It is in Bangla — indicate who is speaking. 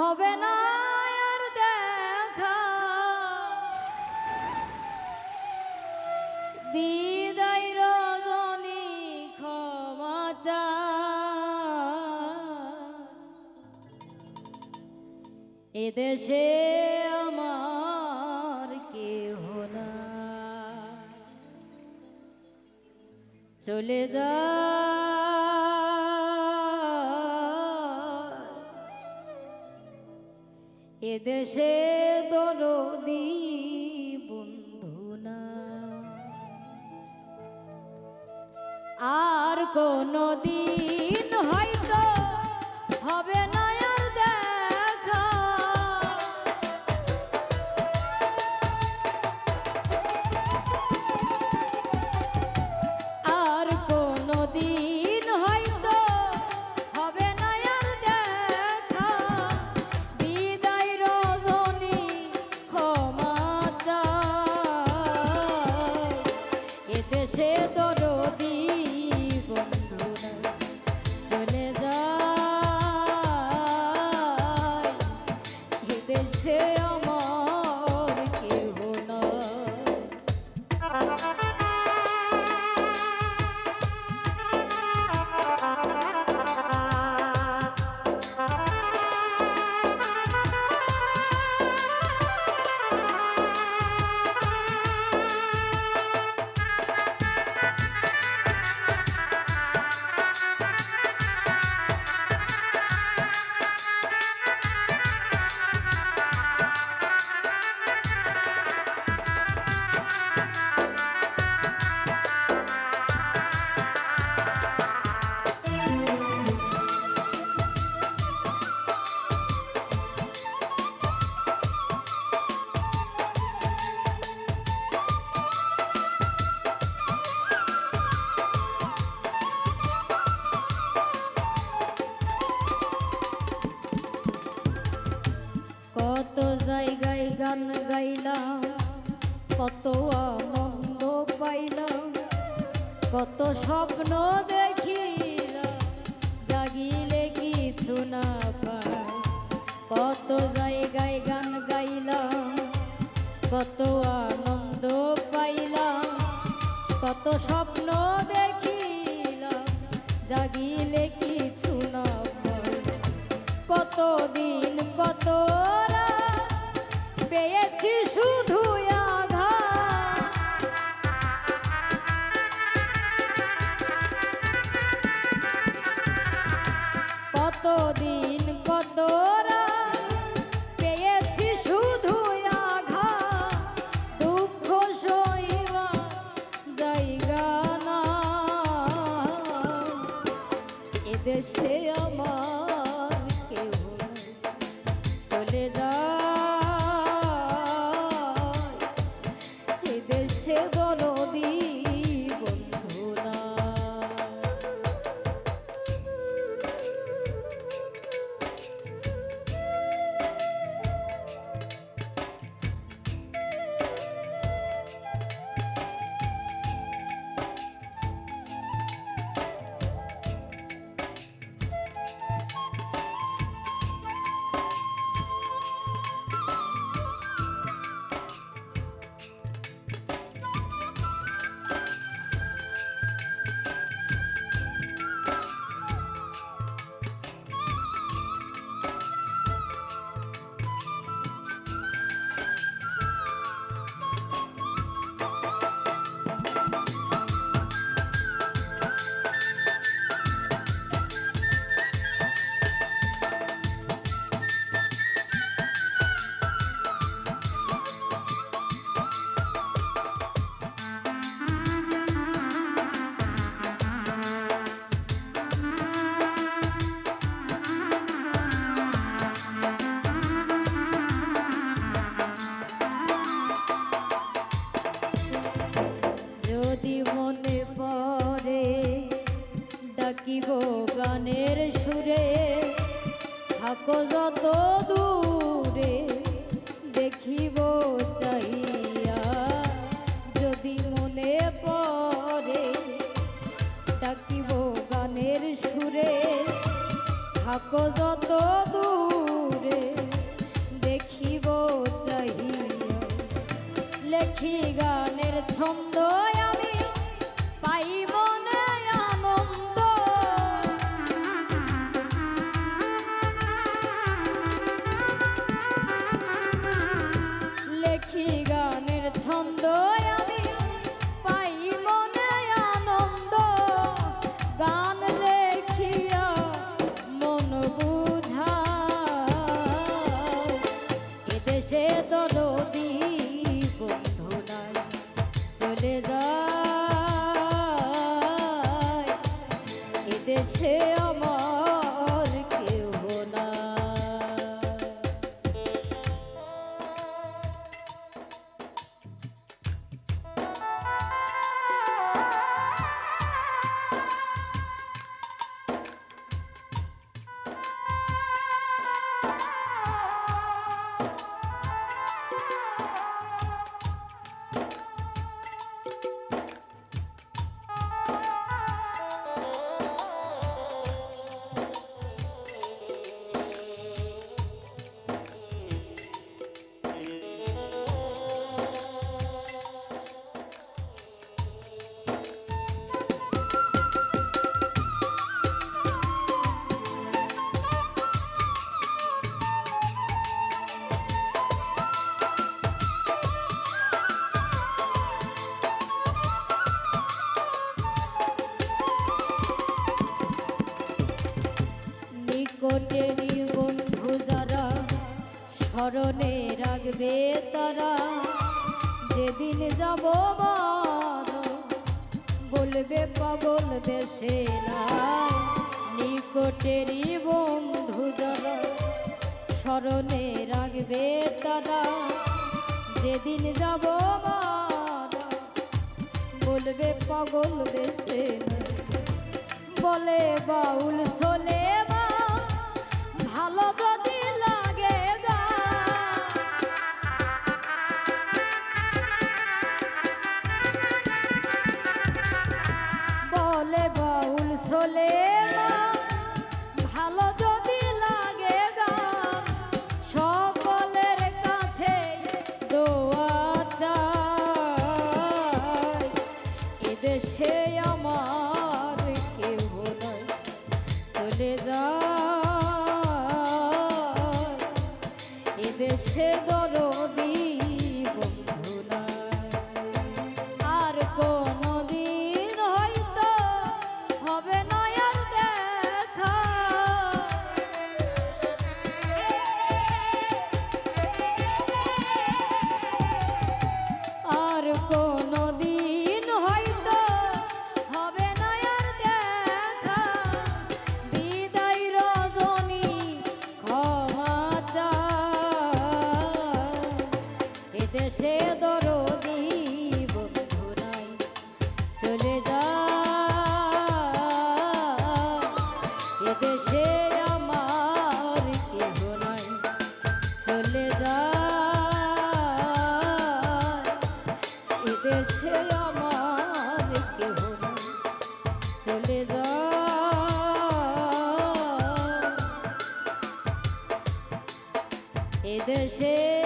Speaker 1: হবে না আর দেখা। বিদায় রজনী ক্ষমা চা। এদেশে আমার কেহ না। চলে যা। এদেশে দরদি বন্ধু না আর কোনো দিন হয়তো হবে না গান কত আনন্দ পাইলাম, কত স্বপ্ন দেখিলাম, জাগিলে কিছু না পাই, কত জায়গায় গান গাইলাম, কত আনন্দ পাইলাম, কত স্বপ্ন দেখিলাম, জাগিলে কিছু না পাই কত রাত পেয়েছি শুধু কতদিন কত পেয়েছি শুধু দুঃখ জায়গা না। থাকো যত দূরে, দেখিব চাহিয়া। লেখি গানের ছন্দ আমি, পাইব না আনন্দ। লেখি গানের ছন্দ এদেশে আমার নিকটেরই বন্ধু যারা, স্মরণে রাখবে তারা। যেদিন যাব বলবে পাগল দেশে নাই নিকটেরই বন্ধু যারা, স্মরণে রাখবে তারা। যেদিন যাব বলবে পাগল দেশে বলে বাউল চলে এদেশে দরদি চলে যা এদেশে